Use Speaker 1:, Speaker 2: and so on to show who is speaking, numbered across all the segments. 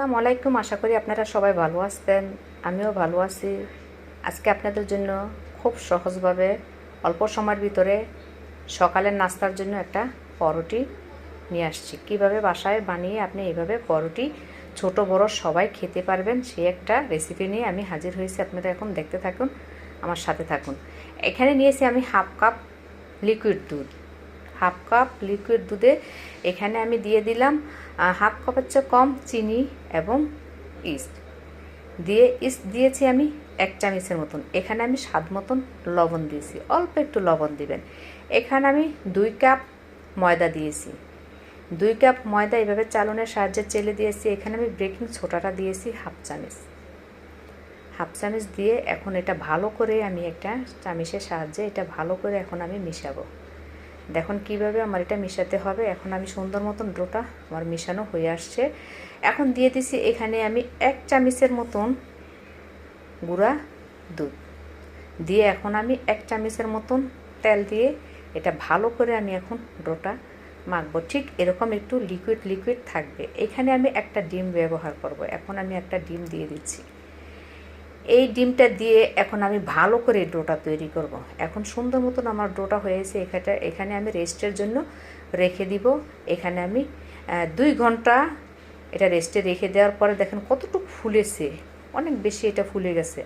Speaker 1: আসসালামু আলাইকুম, আশা করি আপনারা সবাই ভালো আছেন, আমিও ভালো আছি। আজকে আপনাদের জন্য খুব সহজভাবে অল্প সময়ের ভিতরে সকালের নাস্তার জন্য একটা পরোটি নিয়ে আসছি। কীভাবে বাসায় বানিয়ে আপনি এইভাবে পরোটি ছোট, বড় সবাই খেতে পারবেন, সেই একটা রেসিপি নিয়ে আমি হাজির হয়েছি। আপনারা এখন দেখতে থাকুন, আমার সাথে থাকুন। এখানে নিয়েছি আমি হাফ কাপ লিকুইড দুধ। হাফ কাপ লিকুইড দুধে এখানে আমি দিয়ে দিলাম হাফ কাপের চেয়ে কম চিনি এবং ইস্ট। দিয়ে ইস্ট দিয়েছি আমি এক চামচের মতন। এখানে আমি স্বাদ মতন লবণ দিয়েছি, অল্প একটু লবণ দিবেন। এখানে আমি দুই কাপ ময়দা দিয়েছি। দুই কাপ ময়দা এভাবে চালনের সাহায্যে চেলে দিয়েছি। এখানে আমি বেকিং ছোটাটা দিয়েছি হাফ চামচ। হাফ চামচ দিয়ে এখন এটা ভালো করে আমি একটা চামিচের সাহায্যে এটা ভালো করে এখন আমি মিশাবো। দেখুন কীভাবে আমার এটা মিশাতে হবে। এখন আমি সুন্দর মতন ডোটা আমার মিশানো হয়ে আসছে। এখন দিয়ে দিছি এখানে আমি এক চামচের মতন গুঁড়া দুধ। দিয়ে এখন আমি এক চামচের মতন তেল দিয়ে এটা ভালো করে আমি এখন ডোটা মাখবো। ঠিক এরকম একটু লিকুইড লিকুইড থাকবে। এখানে আমি একটা ডিম ব্যবহার করব। এখন আমি একটা ডিম দিয়ে দিচ্ছি। এই ডিমটা দিয়ে এখন আমি ভালো করে ডোটা তৈরি করব। এখন সুন্দর মতন আমার ডোটা হয়েছে এখানে এখানে আমি রেস্টের জন্য রেখে দিব। এখানে আমি দুই ঘণ্টা এটা রেস্টে রেখে দেওয়ার পরে দেখেন কতটুকু ফুলেছে। অনেক বেশি এটা ফুলে গেছে।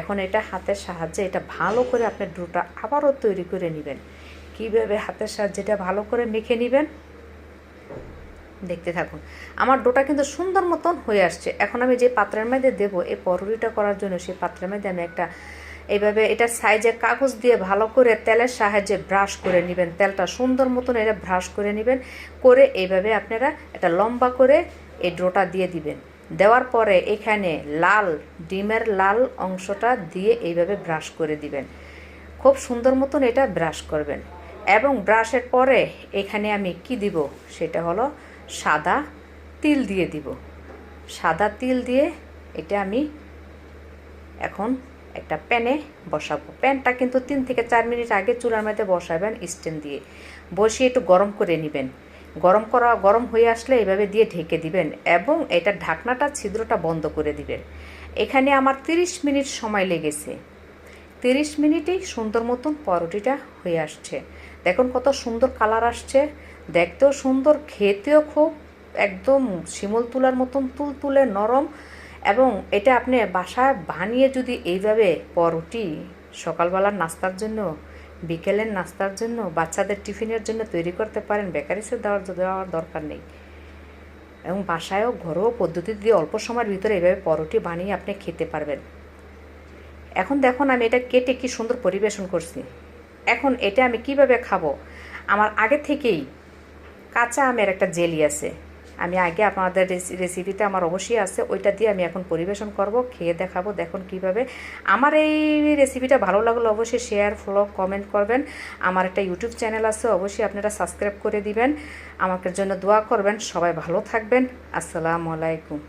Speaker 1: এখন এটা হাতের সাহায্যে এটা ভালো করে আপনার ডোটা আবারও তৈরি করে নেবেন। কীভাবে হাতের সাহায্যে এটা ভালো করে মেখে নেবেন? দেখতে থাকুন। আমার ডোটা কিন্তু সুন্দর মতন হয়ে আসছে। এখন আমি যে পাত্রের মধ্যে দেবো, এই পরোটিটা করার জন্য সেই পাত্রের মধ্যে আমি একটা এইভাবে এটা সাইজে কাগজ দিয়ে ভালো করে তেলের সাহায্যে ব্রাশ করে নেবেন। তেলটা সুন্দর মতন এটা ব্রাশ করে নেবেন। করে এইভাবে আপনারা একটা লম্বা করে এই ডোটা দিয়ে দিবেন। দেওয়ার পরে এখানে লাল, ডিমের লাল অংশটা দিয়ে এইভাবে ব্রাশ করে দিবেন। খুব সুন্দর মতন এটা ব্রাশ করবেন। এবং ব্রাশের পরে এখানে আমি কি দিব? সেটা হলো সাদা তিল দিয়ে দিব। সাদা তিল দিয়ে এটা আমি এখন একটা প্যানে বসাবো। প্যানটা কিন্তু তিন থেকে চার মিনিট আগে চুলার মধ্যে বসাবেন স্ট্যান্ড দিয়ে। বসিয়ে একটু গরম করে নেবেন। গরম করা, গরম হয়ে আসলে এভাবে দিয়ে ঢেকে দিবেন এবং এটা ঢাকনাটা, ছিদ্রটা বন্ধ করে দিবেন। এখানে আমার 30 মিনিট সময় লেগেছে। 30 মিনিটেই সুন্দর মতন পরোটিটা হয়ে আসছে। দেখুন কত সুন্দর কালার আসছে। দেখতেও সুন্দর, খেতেও খুব একদম শিমল তুলার মতন তুল তুলে নরম এবং এটা আপনি বাসায় বানিয়ে যদি এইভাবে পরোটি সকালবেলার নাস্তার জন্য, বিকেলের নাস্তার জন্য, বাচ্চাদের টিফিনের জন্য তৈরি করতে পারেন বেকারিসে দেওয়ার দেওয়ার দরকার নেই। এবং বাসায়ও ঘরোয়া পদ্ধতি দিয়ে অল্প সময়ের ভিতরে এইভাবে পরোটি বানিয়ে আপনি খেতে পারবেন। এখন দেখুন আমি এটা কেটে কি সুন্দর পরিবেশন করছি। এখন এটা আমি কীভাবে খাব? আমার আগে থেকেই কাঁচা আমের একটা জেলি আছে। আমি আগে আপনাদের রেসিপিটা আমার অবশ্যই আছে। ওইটা দিয়ে আমি এখন পরিবেশন করব, খেয়ে দেখাবো, দেখুন কীভাবে। আমার এই রেসিপিটা ভালো লাগল অবশ্যই শেয়ার ফলো কমেন্ট করবেন। আমার একটা ইউটিউব চ্যানেল আছে, অবশ্যই আপনারা সাবস্ক্রাইব করে দিবেন। আমাকে জন্য দোয়া করবেন। সবাই ভালো থাকবেন। আসসালামু আলাইকুম।